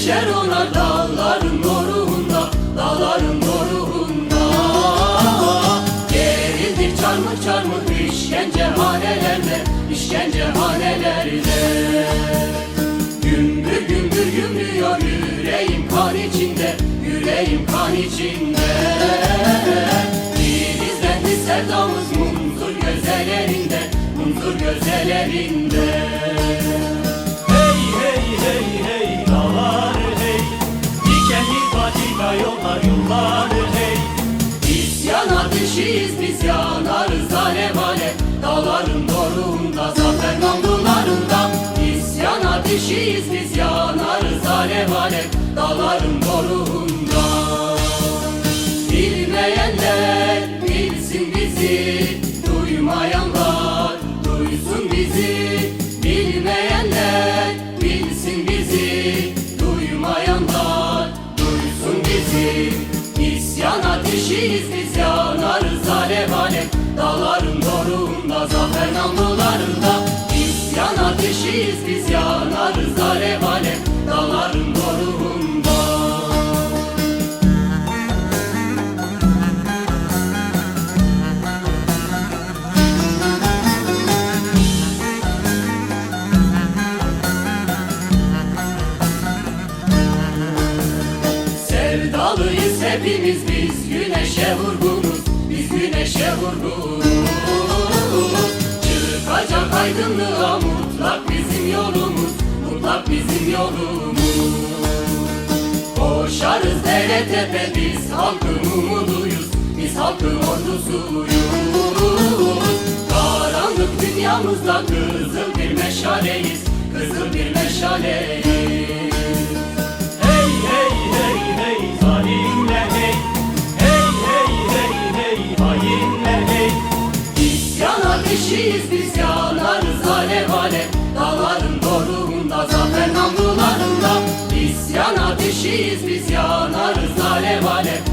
Düşer ona dağların doruğunda Dağların doruğunda Gerildir çarmıh çarmıh işkence hanelerde işkence hanelerde Gümbür gümbür gümrüyor yüreğim kan içinde Yüreğim kan içinde. Filizlendi sevdamız munzur gözelerinde Munzur gözelerinde. Ateşiyiz biz yanarız alev alev Dağların doruğunda zafer namlularında İsyan ateşiyiz biz Dağların doruğunda zafer namlularında. İsyan ateşiyiz biz yanarız alev alev Dağların doruğunda Sevdalıyız hepimiz biz güneşe vurgunuz güneşe vurgunuz Çıkacak aydınlığa mutlak bizim yolumuz Mutlak bizim yolumuz. Koşarız dere tepe biz halkın umuduyuz Biz halkın ordusuyuz. Karanlık dünyamızda kızıl bir meşaleyiz Kızıl bir meşaleyiz. Hey hey hey hey zalimle İsyan ateşiyiz biz yanarız alev alev Dağların doruğunda zafer namlularında. İsyan ateşiyiz biz yanarız alev alev